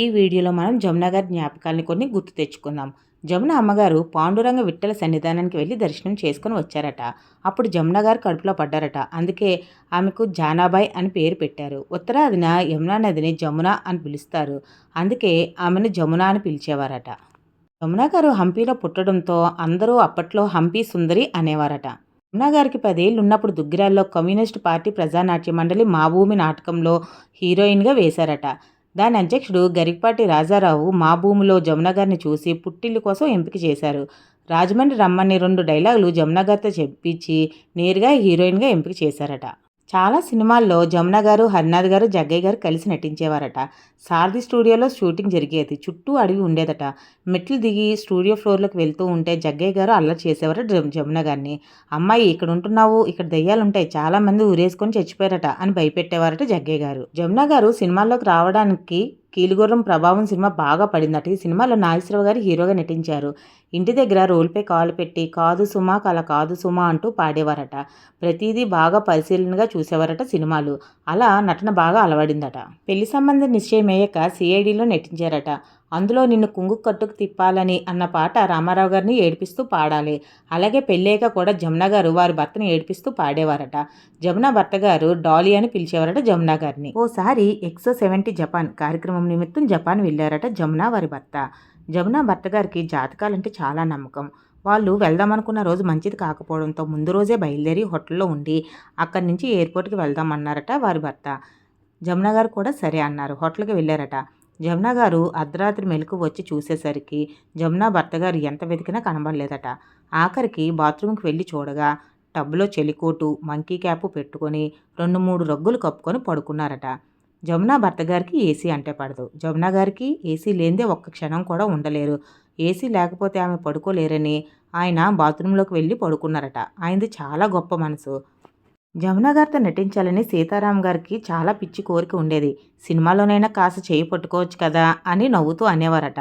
ఈ వీడియోలో మనం జమున గారి జ్ఞాపకాలని కొన్ని గుర్తు తెచ్చుకుందాం. జమున అమ్మగారు పాండురంగ విట్టల సన్నిధానానికి వెళ్ళి దర్శనం చేసుకుని వచ్చారట. అప్పుడు జమున గారు కడుపులో పడ్డారట. అందుకే ఆమెకు జానాబాయ్ అని పేరు పెట్టారు. ఉత్తరాదిన యమునా నదిని జమున అని పిలుస్తారు. అందుకే ఆమెను జమున అని పిలిచేవారట. జమున గారు హంపీలో పుట్టడంతో అందరూ అప్పట్లో హంపీ సుందరి అనేవారట. జమున గారికి పదేళ్ళు ఉన్నప్పుడు దుగ్గిరాల్లో కమ్యూనిస్ట్ పార్టీ ప్రజానాట్య మండలి మా భూమి నాటకంలో హీరోయిన్గా వేశారట. దాని అధ్యక్షుడు గరికపాటి రాజారావు మా భూమిలో జమున గారిని చూసి పుట్టిల్లు కోసం ఎంపిక చేశారు. రాజమండ్రి రమ్మని రెండు డైలాగులు జమున గారితో చెప్పించి నేరుగా హీరోయిన్గా ఎంపిక చేశారట. చాలా సినిమాల్లో జమున గారు హరినాథ్ గారు జగ్గయ్య గారు కలిసి నటించేవారట. సారథి స్టూడియోలో షూటింగ్ జరిగేది. చుట్టూ అడవి ఉండేదట. మెట్లు దిగి స్టూడియో ఫ్లోర్లోకి వెళ్తూ ఉంటే జగ్గయ్య గారు అల్లరి చేసేవారట జమున గారిని. అమ్మాయి ఇక్కడ ఉంటున్నావు ఇక్కడ దెయ్యాలు ఉంటాయి చాలా మంది ఊరేసుకొని చచ్చిపోయారట అని భయపెట్టేవారట జగ్గయ్య గారు. జమున గారు సినిమాల్లోకి రావడానికి కీలుగుర్రం ప్రభావం సినిమా బాగా పడిందట. ఈ సినిమాలో నాగేశ్వరరావు గారు హీరోగా నటించారు. ఇంటి దగ్గర రోల్పై కాలు పెట్టి కాదు సుమా కల కాదు సుమా అంటూ పాడేవారట. ప్రతిదీ బాగా పరిశీలనగా చూసేవారట సినిమాలు. అలా నటన బాగా అలవడిందట. పెళ్ళి సంబంధం నిశ్చయమయ్యాక సిఐడిలో నటించారట. అందులో నిన్ను కుంగు కట్టుకు తిప్పాలని అన్న పాట రామారావు గారిని ఏడిపిస్తూ పాడాలి. అలాగే పెళ్ళాక కూడా జమున గారు వారి భర్తను ఏడిపిస్తూ పాడేవారట. జమున భర్త గారు డాలీ అని పిలిచేవారట జమున గారిని. ఓసారి ఎక్సో సెవెంటీ జపాన్ కార్యక్రమం నిమిత్తం జపాన్ వెళ్ళారట జమున వారి భర్త. జమున భర్త గారికి జాతకాలంటే చాలా నమ్మకం. వాళ్ళు వెళ్దామనుకున్న రోజు మంచిది కాకపోవడంతో ముందు రోజే బయలుదేరి హోటల్లో ఉండి అక్కడి నుంచి ఎయిర్పోర్ట్కి వెళ్దామన్నారట వారి భర్త. జమున గారు కూడా సరే అన్నారు. హోటల్కి వెళ్ళారట. జమున గారు అర్ధరాత్రి మెలకు వచ్చి చూసేసరికి జమున భర్త గారు ఎంత వెతికినా కనబడలేదట. ఆఖరికి బాత్రూమ్కి వెళ్ళి చూడగా టబ్లో చెలికోటు మంకీ క్యాప్ పెట్టుకొని రెండు మూడు రగ్గులు కప్పుకొని పడుకున్నారట. జమున భర్త గారికి ఏసీ అంటే పడదు. జమున గారికి ఏసీ లేనిదే ఒక్క క్షణం కూడా ఉండలేరు. ఏసీ లేకపోతే ఆమె పడుకోలేరని ఆయన బాత్రూంలోకి వెళ్ళి పడుకున్నారట. ఆయనది చాలా గొప్ప మనసు. జమున గారితో నటించాలని సీతారాం గారికి చాలా పిచ్చి కోరిక ఉండేది. సినిమాలోనైనా కాస్త చేయి పట్టుకోవచ్చు కదా అని నవ్వుతూ అనేవారట.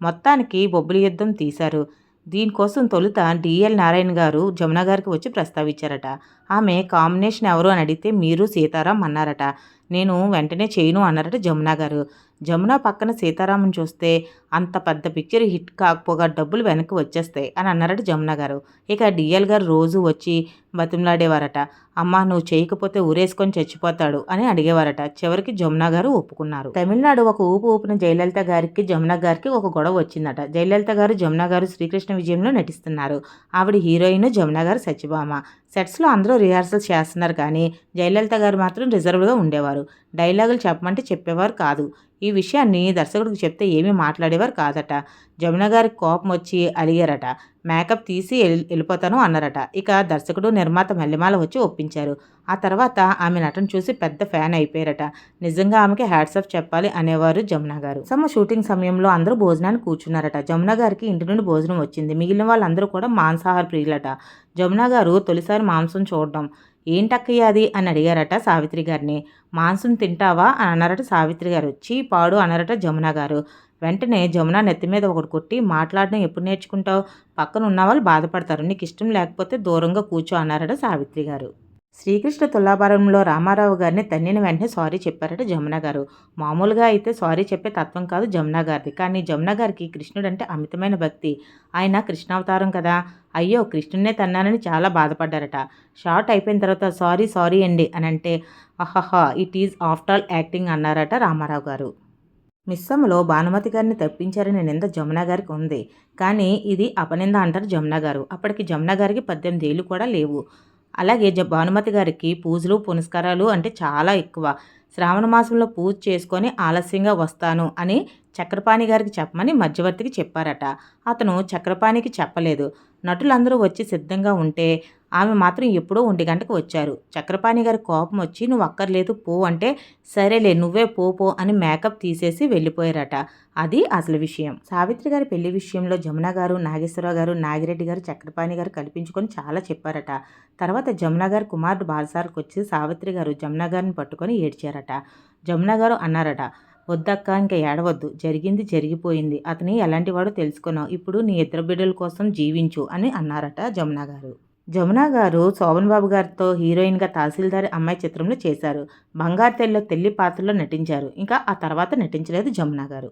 మొత్తానికి బొబ్బులి యుద్ధం తీశారు. దీనికోసం తొలుత డిఎల్ నారాయణ గారు జమున గారికి వచ్చి ప్రస్తావించారట. ఆమె కాంబినేషన్ ఎవరు అని అడిగితే మీరు సీతారాం అన్నారట. నేను వెంటనే చేయను అన్నారట జమున గారు జమున పక్కన సీతారామన్ చూస్తే అంత పెద్ద పిక్చర్ హిట్ కాకపోగా డబ్బులు వెనక్కి వచ్చేస్తాయి అని అన్నారట జమున గారు. ఇక డిఎల్ గారు రోజు వచ్చి బతిమలాడేవారట. అమ్మ నువ్వు చేయకపోతే ఊరేసుకొని చచ్చిపోతాడు అని అడిగేవారట. చివరికి జమున గారు ఒప్పుకున్నారు. తమిళనాడు ఒక ఊపు ఊపిన జయలలిత గారికి జమున గారికి ఒక గొడవ వచ్చిందట. జయలలిత గారు జమున గారు శ్రీకృష్ణ విజయంలో నటిస్తున్నారు. ఆవిడ హీరోయిన్ జమున గారు సత్యభామ. సెట్స్లో అందరూ రిహార్సల్స్ చేస్తున్నారు కానీ జయలలిత గారు మాత్రం రిజర్వ్గా ఉండేవారు. డైలాగులు చెప్పమంటే చెప్పేవారు కాదు. ఈ విషయాన్ని దర్శకుడికి చెప్తే ఏమీ మాట్లాడేవారు కాదట. జమున గారికి కోపం వచ్చి అలిగారట. మేకప్ తీసి వెళ్ళిపోతాను అన్నారట. ఇక దర్శకుడు నిర్మాత మల్లెమాల వచ్చి ఒప్పించారు. ఆ తర్వాత ఆమె నటన చూసి పెద్ద ఫ్యాన్ అయిపోయారట. నిజంగా ఆమెకి హ్యాట్సప్ చెప్పాలి అనేవారు జమున గారు. సమ షూటింగ్ సమయంలో అందరూ భోజనాన్ని కూర్చున్నారట. జమున గారికి ఇంటి నుండి భోజనం వచ్చింది. మిగిలిన వాళ్ళందరూ కూడా మాంసాహార ప్రియులట. జమున గారు తొలిసారి మాంసం చూడడం ఏంటక్కయ్య అది? అని అడిగారట సావిత్రి గారిని. మాంసం తింటావా? అని అన్నారట సావిత్రి గారు. వచ్చి పాడు అన్నారట జమున గారు. వెంటనే జమున నెత్తి మీద ఒకటి కొట్టి మాట్లాడడం ఎప్పుడు నేర్చుకుంటావు? పక్కన ఉన్న వాళ్ళు బాధపడతారు. నీకు ఇష్టం లేకపోతే దూరంగా కూర్చో అన్నారట సావిత్రి గారు. శ్రీకృష్ణ తులాభారంలో రామారావు గారిని తన్నిన వెంటనే సారీ చెప్పారట జమున గారు. మామూలుగా అయితే సారీ చెప్పే తత్వం కాదు జమున గారిది. కానీ జమున గారికి కృష్ణుడు అంటే అమితమైన భక్తి. ఆయన కృష్ణావతారం కదా. అయ్యో కృష్ణుడినే తన్నానని చాలా బాధపడ్డారట. షార్ట్ అయిపోయిన తర్వాత సారీ సారీ అండి అని అంటే అహహా it is after all acting అన్నారట రామారావు గారు. మిస్సమ్మలో భానుమతి గారిని తప్పించారని నింద జమున గారికి ఉంది. కానీ ఇది అపనింద అంటారు జమున గారు. అప్పటికి జమున గారికి పద్దెనిమిది ఏళ్ళు కూడా లేవు. అలాగే జ భానుమతి గారికి పూజలు పునస్కారాలు అంటే చాలా ఎక్కువ. శ్రావణ మాసంలో పూజ చేసుకొని ఆలస్యంగా వస్తాను అని చక్రపాణి గారికి చెప్పమని మధ్యవర్తికి చెప్పారట. అతను చక్రపాణికి చెప్పలేదు. నటులందరూ వచ్చి సిద్ధంగా ఉంటే ఆమె మాత్రం ఎప్పుడో ఒంటి గంటకు వచ్చారు. చక్రపాణి గారి కోపం వచ్చి నువ్వు అక్కర్లేదు పో అంటే సరేలే నువ్వే పో పో అని మేకప్ తీసేసి వెళ్ళిపోయారట. అది అసలు విషయం. సావిత్రి గారి పెళ్ళి విషయంలో జమున గారు నాగేశ్వరరావు గారు నాగిరెడ్డి గారు చక్రపాణి గారు కల్పించుకొని చాలా చెప్పారట. తర్వాత జమున గారు కుమారుడు బాలసార్కి వచ్చి సావిత్రి గారు జమున గారిని పట్టుకొని ఏడ్చారట. జమున గారు అన్నారట వద్దక్క ఇంకా ఏడవద్దు. జరిగింది జరిగిపోయింది. అతని ఎలాంటి వాడో తెలుసుకున్నావు. ఇప్పుడు నీ ఇద్దరు బిడ్డల కోసం జీవించు అని అన్నారట జమున గారు. జమున గారు శోభన్ బాబు గారితో హీరోయిన్గా తహసీల్దార్ అమ్మాయి చిత్రంలో చేశారు. బంగారు తెల్లో తెల్లి పాత్రలో నటించారు. ఇంకా ఆ తర్వాత నటించలేదు జమున గారు.